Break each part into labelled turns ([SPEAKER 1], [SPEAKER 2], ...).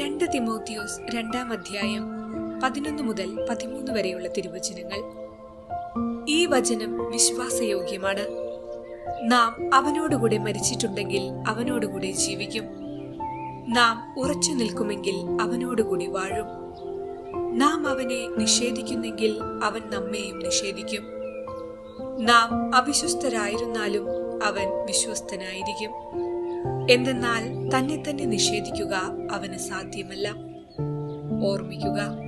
[SPEAKER 1] രണ്ട് തിമോത്തിയോസ് രണ്ടാം അധ്യായം പതിനൊന്ന് മുതൽ പതിമൂന്ന് വരെയുള്ള തിരുവചനങ്ങൾ. ഈ വചനം വിശ്വാസയോഗ്യമാണ്. നാം അവനോടുകൂടെ മരിച്ചിട്ടുണ്ടെങ്കിൽ അവനോടുകൂടെ ജീവിക്കും. നാം ഉറച്ചു നിൽക്കുമെങ്കിൽ അവനോടുകൂടി വാഴും. നാം അവനെ നിഷേധിക്കുന്നെങ്കിൽ അവൻ നമ്മെയും നിഷേധിക്കും. നാം അവിശ്വസ്തരായിരുന്നാലും അവൻ വിശ്വസ്തനായിരിക്കും. എന്തെന്നാൽ തന്നെ തന്നെ നിഷേധിക്കുക അവന് സാധ്യമല്ല. ഓർമ്മിക്കുക.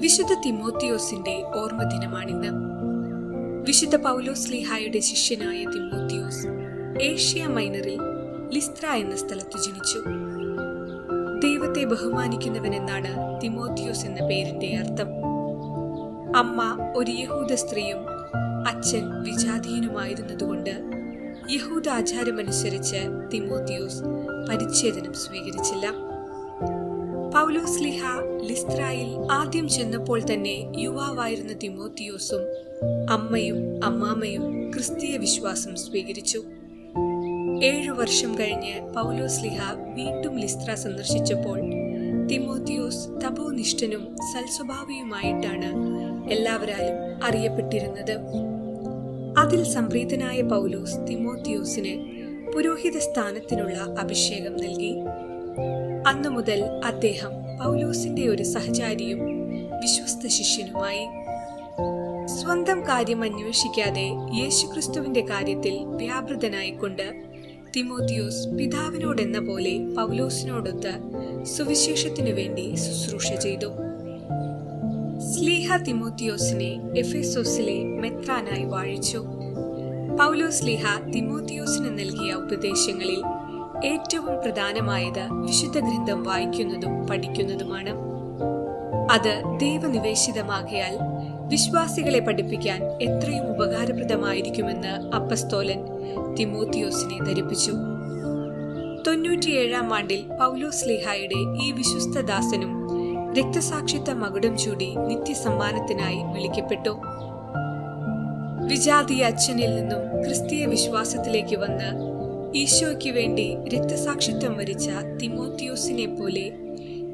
[SPEAKER 1] വിശുദ്ധ തിമോത്തിയോസിന്റെ ഓർമ്മ ദിനമാണിന്ന് വിശുദ്ധ പൗലോസ് ലീഹായുടെ ശിഷ്യനായ തിമോത്തിയോസ് ഏഷ്യ മൈനറിൽ ലിസ്ത്ര എന്ന സ്ഥലത്ത് ജനിച്ചു. ദൈവത്തെ ബഹുമാനിക്കുന്നവനെന്നാണ് തിമോത്തിയോസ് എന്ന പേരിന്റെ അർത്ഥം. അമ്മ ഒരു യഹൂദ സ്ത്രീയും അച്ഛൻ വിജാതീയനുമായിരുന്നതുകൊണ്ട് യഹൂദ ആചാരമനുസരിച്ച് തിമോത്തിയോസ് പരിച്ഛേദനം സ്വീകരിച്ചില്ല. പൗലോസ് ലിഹ ലിസ്ത്രായിൽ ആദ്യം ചെന്നപ്പോൾ തന്നെ യുവാവായിരുന്ന തിമോത്തിയോസും അമ്മയും അമ്മാമ്മയും ക്രിസ്തീയ വിശ്വാസം സ്വീകരിച്ചു. ഏഴു വർഷം കഴിഞ്ഞ് പൗലോസ് ലിഹ വീണ്ടും ലിസ്ത്ര സന്ദർശിച്ചപ്പോൾ തിമോത്തിയോസ് തപോനിഷ്ഠനും സൽസ്വഭാവിയുമായിട്ടാണ് എല്ലാവരാലും അറിയപ്പെട്ടിരുന്നത്. അതിൽ സംപ്രീതനായ പൗലോസ് തിമോത്തിയോസിന് പുരോഹിത സ്ഥാനത്തിനുള്ള അഭിഷേകം നൽകി. അന്നു മുതൽ അദ്ദേഹം പൗലോസിന്റെ ഒരു സഹചാരിയും വിശ്വസ്ത ശിഷ്യനുമായി. സ്വന്തം കാര്യം അന്വേഷിക്കാതെ യേശുക്രിസ്തുവിന്റെ കാര്യത്തിൽ വ്യാപൃതനായിക്കൊണ്ട് തിമോത്തിയോസ് പിതാവിനോടെന്ന പോലെ പൗലോസിനോടൊത്ത് സുവിശേഷത്തിനു വേണ്ടി ശുശ്രൂഷ ചെയ്തു. സ്ലീഹ തിമോത്തിയോസിനെ എഫെസോസിലെ മെത്രാനായി വാഴിച്ചു. പൗലോ സ്ലീഹ തിമോത്തിയോസിന് നൽകിയ ഉപദേശങ്ങളിൽ ഏറ്റവും പ്രധാനമായത് വിശുദ്ധ ഗ്രന്ഥം വായിക്കുന്നതും പഠിക്കുന്നതുമാണ്. അത് ദൈവനിവേശിതമാകയാൽ വിശ്വാസികളെ പഠിപ്പിക്കാൻ എത്രയും ഉപകാരപ്രദമായിരിക്കുമെന്ന് അപ്പസ്തോലൻ തിമോത്തിയോസിനെ ധരിപ്പിച്ചു. തൊണ്ണൂറ്റിയേഴാം ആണ്ടിൽ പൗലോസ് ലിഹായുടെ ഈ വിശ്വസ്തദാസനും രക്തസാക്ഷിത്വ മകുടം ചൂടി നിത്യസമ്മാനത്തിനായി വിളിക്കപ്പെട്ടു. വിജാതി അച്ഛനിൽ നിന്നും ക്രിസ്തീയ വിശ്വാസത്തിലേക്ക് വന്ന് ഈശോയ്ക്ക് വേണ്ടി രക്തസാക്ഷിത്വം വരിച്ച തിമോത്തിയോസിനെ പോലെ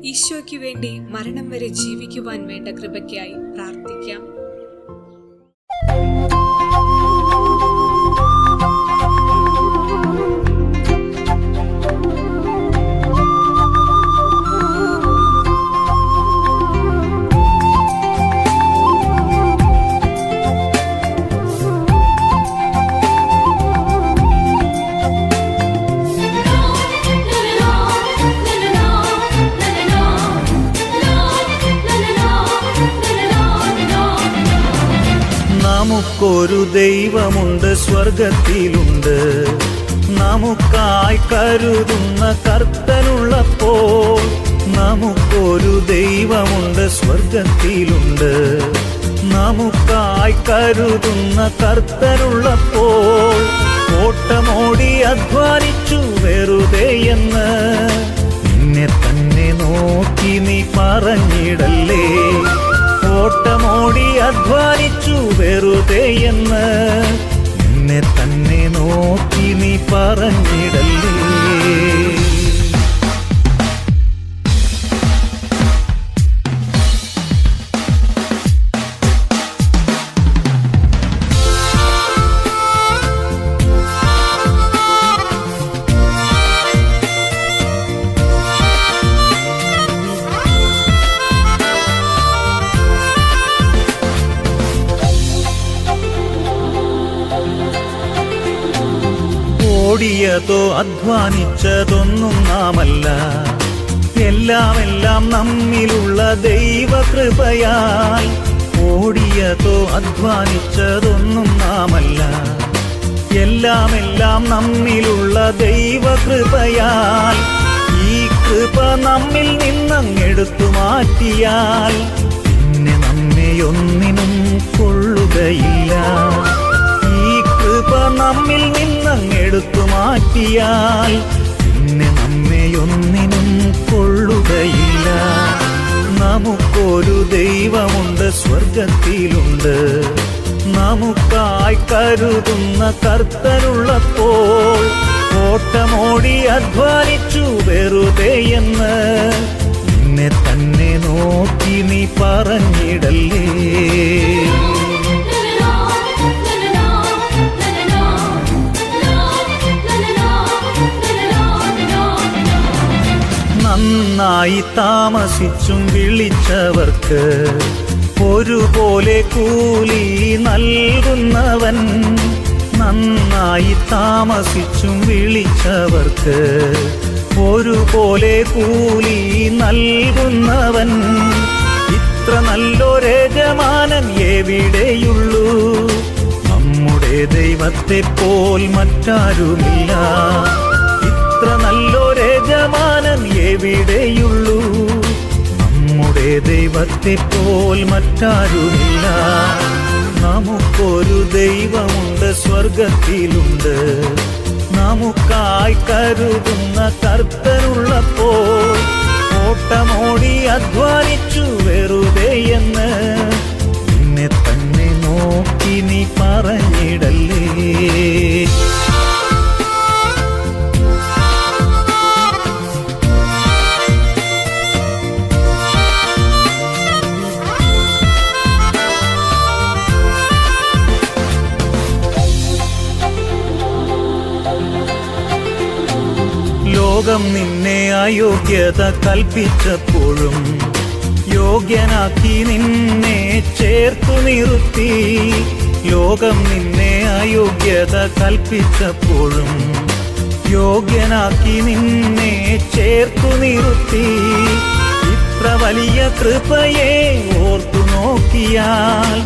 [SPEAKER 1] ഈശോയ്ക്ക് വേണ്ടി മരണം വരെ ജീവിക്കുവാൻ വേണ്ട കൃപയ്ക്കായി പ്രാർത്ഥിക്കാം.
[SPEAKER 2] നമുക്കൊരു ദൈവമുണ്ട് സ്വർഗത്തിലുണ്ട്. നമുക്കായി കരുതുന്ന കർത്തനുള്ളപ്പോൾ നമുക്കൊരു ദൈവമുണ്ട് സ്വർഗത്തിലുണ്ട്. നമുക്കായി കരുതുന്ന കർത്തനുള്ളപ്പോൾ ഓട്ടമോടി അധ്വാനിച്ചു വെറുതെ എന്ന്. നിന്നെ തന്നെ നോക്കി നീ പറഞ്ഞിടല്ലേ? ഓട്ടമോടി അധ്വാനിച്ചു വെറുതെ എന്ന് ഓടിയതോ അധ്വാനിച്ചതൊന്നും നാമല്ല. എല്ലാം എല്ലാം നമ്മിലുള്ള ദൈവകൃപയാൽ ഓടിയതോ അധ്വാനിച്ചതൊന്നും നാമല്ല. എല്ലാം എല്ലാം നമ്മിലുള്ള ദൈവകൃപയാൽ ഈ കൃപ നമ്മിൽ നിന്നങ്ങെടുത്തു മാറ്റിയാൽ പിന്നെ നമ്മെ ഒന്നിനും കൊള്ളുകയില്ല. ഈ കൃപ നമ്മിൽ നിന്നങ്ങെടുത്തു മാറ്റിയാൽ പിന്നെ നമ്മയൊന്നിനും കൊള്ളുകയില്ല. നമുക്കൊരു ദൈവമുണ്ട് സ്വർഗത്തിലുണ്ട് നമുക്കായി കരുതുന്ന കർത്തനുള്ളപ്പോൾ ഓട്ടമോടി അധ്വാനിച്ചു വെറുതെയെന്ന് നിന്നെ തന്നെ നോക്കി നീ പറഞ്ഞിടല്ലേ? താമസിച്ചും വിളിച്ചവർക്ക് ഒരുപോലെ കൂലി നൽകുന്നവൻ നന്നായി താമസിച്ചും വിളിച്ചവർക്ക് ഒരുപോലെ കൂലി നൽകുന്നവൻ ഇത്ര നല്ലൊരേജമാനൻ എവിടെയുള്ളൂ? നമ്മുടെ ദൈവത്തെ പോൽ മറ്റാരുമില്ല. ഇത്ര നല്ലൊരേജമാനൻ എവിടെയുള്ളൂ? നമ്മുടെ ദൈവത്തെ പോൽ മറ്റാരുമില്ല. നമുക്കൊരു ദൈവമുണ്ട് സ്വർഗത്തിലുണ്ട് നമുക്കായി കരുതുന്ന കർത്തനുള്ളപ്പോൾ ഓട്ടമോടി അധ്വാനിച്ചു വെറുതെ ലോകം നിന്നെ അയോഗ്യത കൽപ്പിച്ചപ്പോഴും യോഗ്യനാക്കി നിന്നെ ചേർത്തു നിർത്തി. ലോകം നിന്നെ അയോഗ്യത കൽപ്പിച്ചപ്പോഴും യോഗ്യനാക്കി നിന്നെ ചേർത്തു നിർത്തി. ഇത്ര വലിയ കൃപയെ ഓർത്തു നോക്കിയാൽ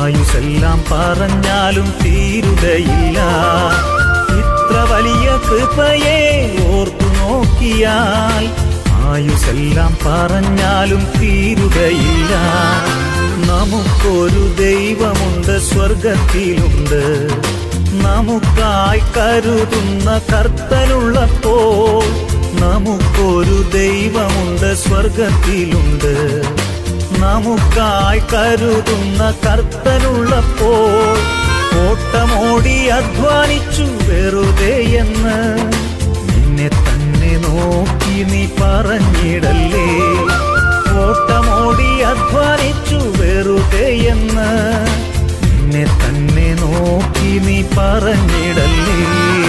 [SPEAKER 2] ആയുസെല്ലാം പറഞ്ഞാലും തീരുകയില്ല. ഇത്ര വലിയ കൃപയെ ഓർത്തു നോക്കിയാൽ ആയുസെല്ലാം പറഞ്ഞാലും തീരുകയില്ല. നമുക്കൊരു ദൈവമുണ്ട് സ്വർഗത്തിലുണ്ട്. നമുക്കായി കരുതുന്ന കർത്തനുള്ളപ്പോൾ നമുക്കൊരു ദൈവമുണ്ട് സ്വർഗത്തിലുണ്ട്. നമുക്കായി കരുതുന്ന കർത്തനുള്ളപ്പോൾ ഓട്ടമോടി അധ്വാനിച്ചു വെറുതെ എന്ന് നിന്നെ തന്നെ നോക്കി നീ പറഞ്ഞിടല്ലേ? ഓട്ടമോടി അധ്വാനിച്ചു വെറുതെയെന്ന്. നിന്നെ തന്നെ നോക്കി നീ പറഞ്ഞിടല്ലേ?